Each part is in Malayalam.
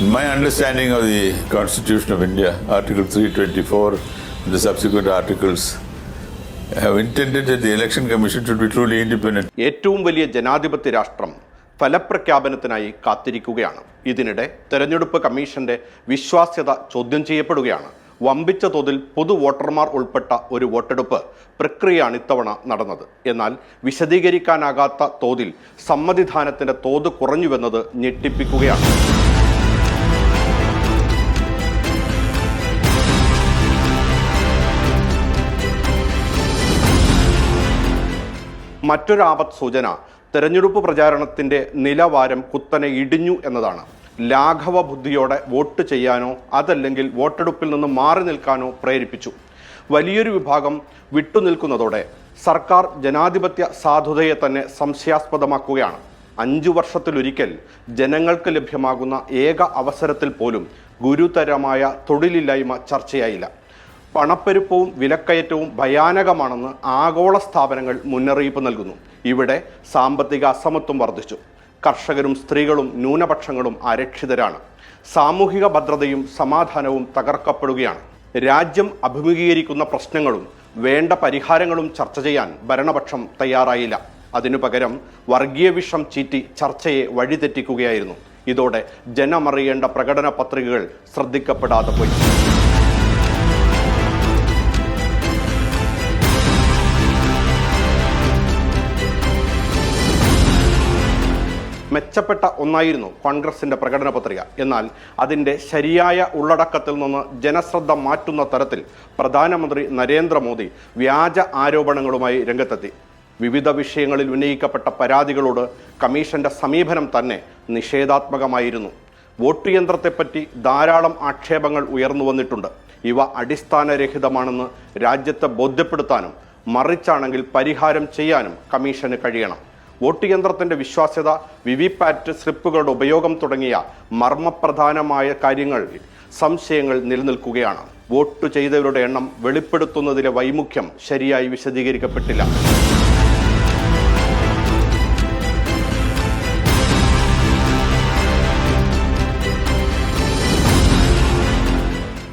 My understanding of the Constitution of India, Article 324, and the subsequent articles, have intended that the Election Commission should be truly independent. ഏറ്റവും വലിയ ജനാധിപത്യ രാഷ്ട്രം ഫലപ്രഖ്യാപനത്തിനായി കാത്തിരിക്കുകയാണ്. ഇതിനിടെ തെരഞ്ഞെടുപ്പ് കമ്മീഷന്റെ വിശ്വാസ്യത ചോദ്യം ചെയ്യപ്പെടുകയാണ്. വമ്പിച്ച തോതിൽ പൊതു വോട്ടർമാർ ഉൾപ്പെട്ട ഒരു വോട്ടെടുപ്പ് പ്രക്രിയയാണ് ഇത്തവണ നടന്നത്. എന്നാൽ വിശദീകരിക്കാനാകാത്ത തോതിൽ സമ്മതിദാനത്തിന്റെ തോത് കുറഞ്ഞുവെന്നത് ഞെട്ടിപ്പിക്കുകയാണ്. മറ്റൊരാപത് സൂചന തെരഞ്ഞെടുപ്പ് പ്രചാരണത്തിന്റെ നിലവാരം കുത്തനെ ഇടിഞ്ഞു എന്നതാണ്. ലാഘവ ബുദ്ധിയോടെ വോട്ട് ചെയ്യാനോ അതല്ലെങ്കിൽ വോട്ടെടുപ്പിൽ നിന്ന് മാറി നിൽക്കാനോ പ്രേരിപ്പിച്ചു. വലിയൊരു വിഭാഗം വിട്ടുനിൽക്കുന്നതോടെ സർക്കാർ ജനാധിപത്യ സാധുതയെ തന്നെ സംശയാസ്പദമാക്കുകയാണ്. അഞ്ചു വർഷത്തിലൊരിക്കൽ ജനങ്ങൾക്ക് ലഭ്യമാകുന്ന ഏക അവസരത്തിൽ പോലും ഗുരുതരമായ തൊഴിലില്ലായ്മ ചർച്ചയായില്ല. പണപ്പെരുപ്പവും വിലക്കയറ്റവും ഭയാനകമാണെന്ന് ആഗോള സ്ഥാപനങ്ങൾ മുന്നറിയിപ്പ് നൽകുന്നു. ഇവിടെ സാമ്പത്തിക അസമത്വം വർദ്ധിച്ചു. കർഷകരും സ്ത്രീകളും ന്യൂനപക്ഷങ്ങളും അരക്ഷിതരാണ്. സാമൂഹിക ഭദ്രതയും സമാധാനവും തകർക്കപ്പെടുകയാണ്. രാജ്യം അഭിമുഖീകരിക്കുന്ന പ്രശ്നങ്ങളും വേണ്ട പരിഹാരങ്ങളും ചർച്ച ചെയ്യാൻ ഭരണപക്ഷം തയ്യാറായില്ല. അതിനു പകരം വർഗീയ വിഷം ചീറ്റി ചർച്ചയെ വഴിതെറ്റിക്കുകയായിരുന്നു. ഇതോടെ ജനമറിയേണ്ട പ്രകടന പത്രികകൾ ശ്രദ്ധിക്കപ്പെടാതെ പോയി. മെച്ചപ്പെട്ട ഒന്നായിരുന്നു കോൺഗ്രസിന്റെ പ്രകടന പത്രിക. എന്നാൽ അതിന്റെ ശരിയായ ഉള്ളടക്കത്തിൽ നിന്ന് ജനശ്രദ്ധ മാറ്റുന്ന തരത്തിൽ പ്രധാനമന്ത്രി നരേന്ദ്രമോദി വ്യാജ ആരോപണങ്ങളുമായി രംഗത്തെത്തി. വിവിധ വിഷയങ്ങളിൽ ഉന്നയിക്കപ്പെട്ട പരാതികളോട് കമ്മീഷന്റെ സമീപനം തന്നെ നിഷേധാത്മകമായിരുന്നു. വോട്ട് യന്ത്രത്തെപ്പറ്റി ധാരാളം ആക്ഷേപങ്ങൾ ഉയർന്നു വന്നിട്ടുണ്ട്. ഇവ അടിസ്ഥാനരഹിതമാണെന്ന് രാജ്യത്തെ ബോധ്യപ്പെടുത്താനും മറിച്ചാണെങ്കിൽ പരിഹാരം ചെയ്യാനും കമ്മീഷന് കഴിയണം. വോട്ട് യന്ത്രത്തിന്റെ വിശ്വാസ്യത വിവിപാറ്റ് സ്ലിപ്പുകളുടെ ഉപയോഗം തുടങ്ങിയ മർമ്മപ്രധാനമായ കാര്യങ്ങൾ സംശയങ്ങൾ നിലനിൽക്കുകയാണ്. വോട്ട് ചെയ്തവരുടെ എണ്ണം വെളിപ്പെടുത്തുന്നതിലെ വൈമുഖ്യം ശരിയായി വിശദീകരിക്കപ്പെട്ടില്ല.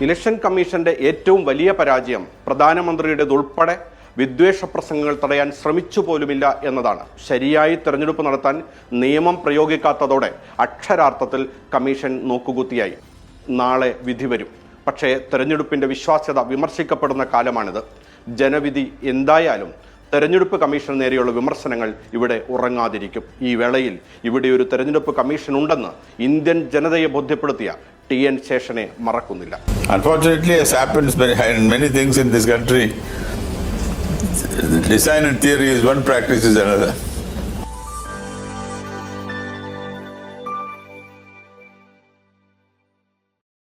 ഇലക്ഷൻ കമ്മീഷന്റെ ഏറ്റവും വലിയ പരാജയം പ്രധാനമന്ത്രിയുടേതുൾപ്പെടെ വിദ്വേഷ പ്രസംഗങ്ങൾ തടയാൻ ശ്രമിച്ചു പോലുമില്ല എന്നതാണ്. ശരിയായി തെരഞ്ഞെടുപ്പ് നടത്താൻ നിയമം പ്രയോഗിക്കാത്തതോടെ അക്ഷരാർത്ഥത്തിൽ കമ്മീഷൻ നോക്കുകുത്തിയായി. നാളെ വിധി വരും. പക്ഷേ തെരഞ്ഞെടുപ്പിന്റെ വിശ്വാസ്യത വിമർശിക്കപ്പെടുന്ന കാലമാണിത്. ജനവിധി എന്തായാലും തെരഞ്ഞെടുപ്പ് കമ്മീഷന് നേരെയുള്ള വിമർശനങ്ങൾ ഇവിടെ ഉറങ്ങാതിരിക്കും. ഈ വേളയിൽ ഇവിടെ ഒരു തെരഞ്ഞെടുപ്പ് കമ്മീഷൻ ഉണ്ടെന്ന് ഇന്ത്യൻ ജനതയെ ബോധ്യപ്പെടുത്തിയ ടി എൻ ശേഷനെ മറക്കുന്നില്ല. design and theory is one, practice is another.